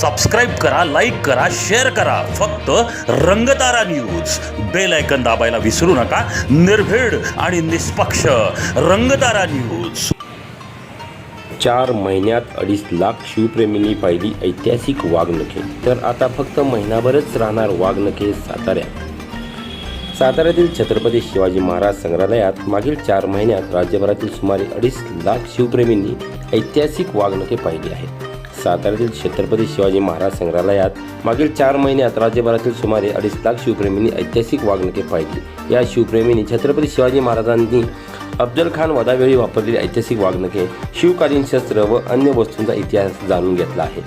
Subscribe करा like करा share करा. फक्त रंगतारा न्यूज बेल ऐकन दाबायला विसरू नका. निर्भीड आणि निष्पक्ष रंगतारा न्यूज चार महिन्यात अडीच लाख शिवप्रेमींनी पाहिली ऐतिहासिक वाघनखे तर आता फक्त महिनाभरच राहणार वाघनखे साताऱ्यात. साताऱ्यातील छत्रपती शिवाजी महाराज संग्रहालयात मागील चार महिन्यात राज्यभरातील सुमारे अडीच लाख शिवप्रेमींनी ऐतिहासिक वाघनखे पाहिली आहेत साताऱ्यातील छत्रपती शिवाजी महाराज संग्रहालयात मागील चार महिन्यात राज्यभरातील सुमारे अडीच लाख शिवप्रेमींनी ऐतिहासिक वागणुके पाहिली. या शिवप्रेमींनी छत्रपती शिवाजी महाराजांनी अफजल खान वधावेळी वापरलेली ऐतिहासिक वागणुके शिवकालीन शस्त्र व अन्य वस्तूंचा इतिहास जाणून घेतला आहे.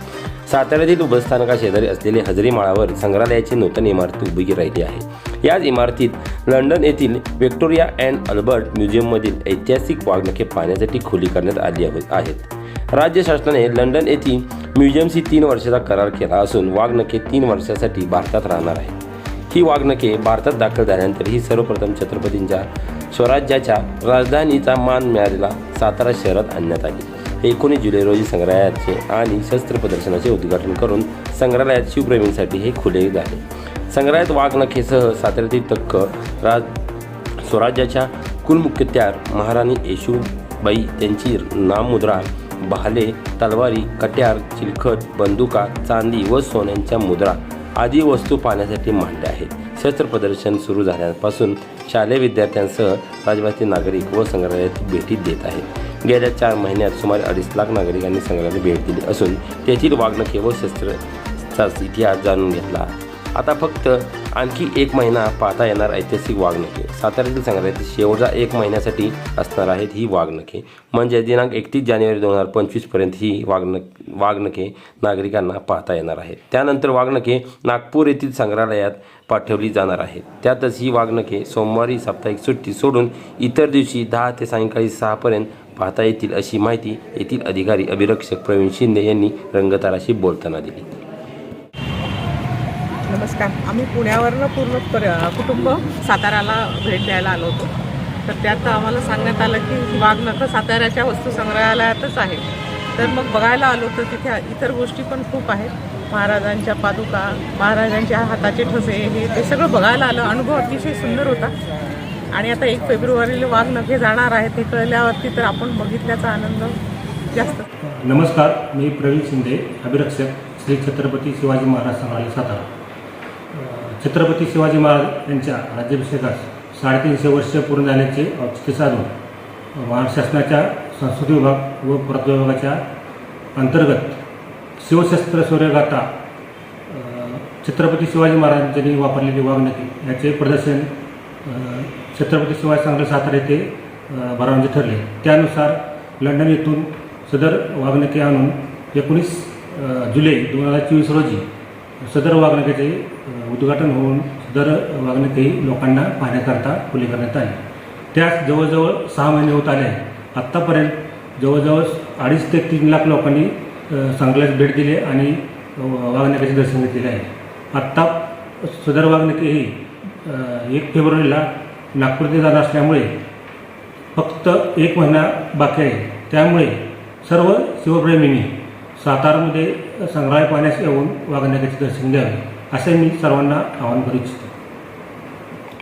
साताऱ्यातील बसस्थानका शेजारी असलेले हजरी माळावर संग्रहालयाची नूतन इमारत उभी राहिली आहे. याच इमारतीत लंडन येथील व्हिक्टोरिया अँड अल्बर्ट म्युझियममधील ऐतिहासिक वागणुके पाहण्यासाठी खुली करण्यात आली आहेत. राज्य शासनाने लंडन येथील म्युझियमशी तीन वर्षाचा करार केला असून वाघनखे तीन वर्षासाठी भारतात राहणार आहे. ही वाघनखे भारतात दाखल झाल्यानंतर ही सर्वप्रथम छत्रपतींच्या स्वराज्याच्या राजधानीचा मान मिळालेला सातारा शहरात आणण्यात आली. एकोणीस जुलै रोजी संग्रहालयाचे आणि शस्त्र प्रदर्शनाचे उद्घाटन करून संग्रहालयात शिवप्रेमींसाठी हे खुले झाले. संग्रहालयात वाघनखेसह साताऱ्यातील तक्क राज स्वराज्याच्या कुलमुख्यत्यार महाराणी येशूबाई त्यांची नाममुद्रा भाले तलवारी कट्यार चिलखत बंदुका चांदी व सोन्यांच्या मुद्रा आदी वस्तू पाहण्यासाठी मांडल्या आहेत शस्त्र प्रदर्शन सुरू झाल्यापासून शालेय विद्यार्थ्यांसह राजवासी नागरिक व संग्रहालयात भेटी देत आहेत. गेल्या चार महिन्यात सुमारे अडीच लाख नागरिकांनी संग्रहालय भेट दिली असून तेथील वाघनखे व शस्त्रचा इतिहास जाणून घेतला आता फक्त आणखी एक महिना पाहता येणार ऐतिहासिक वाघनखे साताऱ्यातील संग्रहालयातील शेवटचा एक महिन्यासाठी असणार आहेत ही वाघनखे म्हणजे दिनांक एकतीस जानेवारी दोन हजार पंचवीसपर्यंत ही वाघन वाघनखे नागरिकांना पाहता येणार आहेत. त्यानंतर वाघनखे नागपूर येथील संग्रहालयात पाठवली जाणार आहेत. त्यातच ही वाघनखे सोमवारी साप्ताहिक सुट्टी सोडून इतर दिवशी दहा ते सायंकाळी सहापर्यंत पाहता येतील अशी माहिती येथील अधिकारी अभिरक्षक प्रवीण शिंदे यांनी रंगताराशी बोलताना दिली. नमस्कार. आम्ही पुण्यावरनं पूर्ण पर कुटुंब साताऱ्याला भेट द्यायला आलो होतो. तर त्यात आम्हाला सांगण्यात आलं की वाघनखं साताऱ्याच्या वस्तू संग्रहालयातच आहे. तर मग बघायला आलो तर तिथे इतर गोष्टी पण खूप आहेत. महाराजांच्या पादुका महाराजांच्या हाताचे ठसे हे ते सगळं बघायला आलं. अनुभव अतिशय सुंदर होता. आणि आता एक फेब्रुवारीला वाघनखे जाणार आहेत हे कळल्यावरती तर आपण बघितल्याचा आनंद जास्त. नमस्कार मी प्रवीण शिंदे अभिरक्षक श्री छत्रपती शिवाजी महाराज संग्रहालय सातारा. छत्रपती शिवाजी महाराज यांच्या राज्याभिषेकास साडेतीनशे वर्ष पूर्ण झाल्याचे औचित्य साधून महाराष्ट्र शासनाच्या संस्कृती विभाग व पुरातत्व विभागाच्या अंतर्गत शिवशस्त्र सूर्यगाथा छत्रपती शिवाजी महाराजांनी वापरलेली वाघनखे याचे प्रदर्शन छत्रपती शिवाजी संग्रह सातारा येथे अ, भरवण्याचे ठरले. त्यानुसार लंडन येथून सदर वाघनखे आणून एकोणीस जुलै दोन हजार चोवीस रोजी सदर वागणुकीचे उद्घाटन होऊन सदर वाघनखे लोकांना पाहण्याकरता खुले करण्यात आले. त्यास जवळजवळ सहा महिने होत आले आहे आत्तापर्यंत जवळजवळ अडीच ते तीन लाख लोकांनी सांगल्यास भेट दिली आणि वागणुकीचे दर्शन घेतलेले आहे. आत्ता सदर वाघनखे ही एक फेब्रुवारीला नागपूर ते जाणार असल्यामुळे फक्त एक महिना बाकी आहे. त्यामुळे सर्व शिवप्रेमींनी सातारमध्ये संग्रहालय पाहण्यास येऊन वागण्याची दर्शन द्यावे असे मी सर्वांना आवाहन करू इच्छितो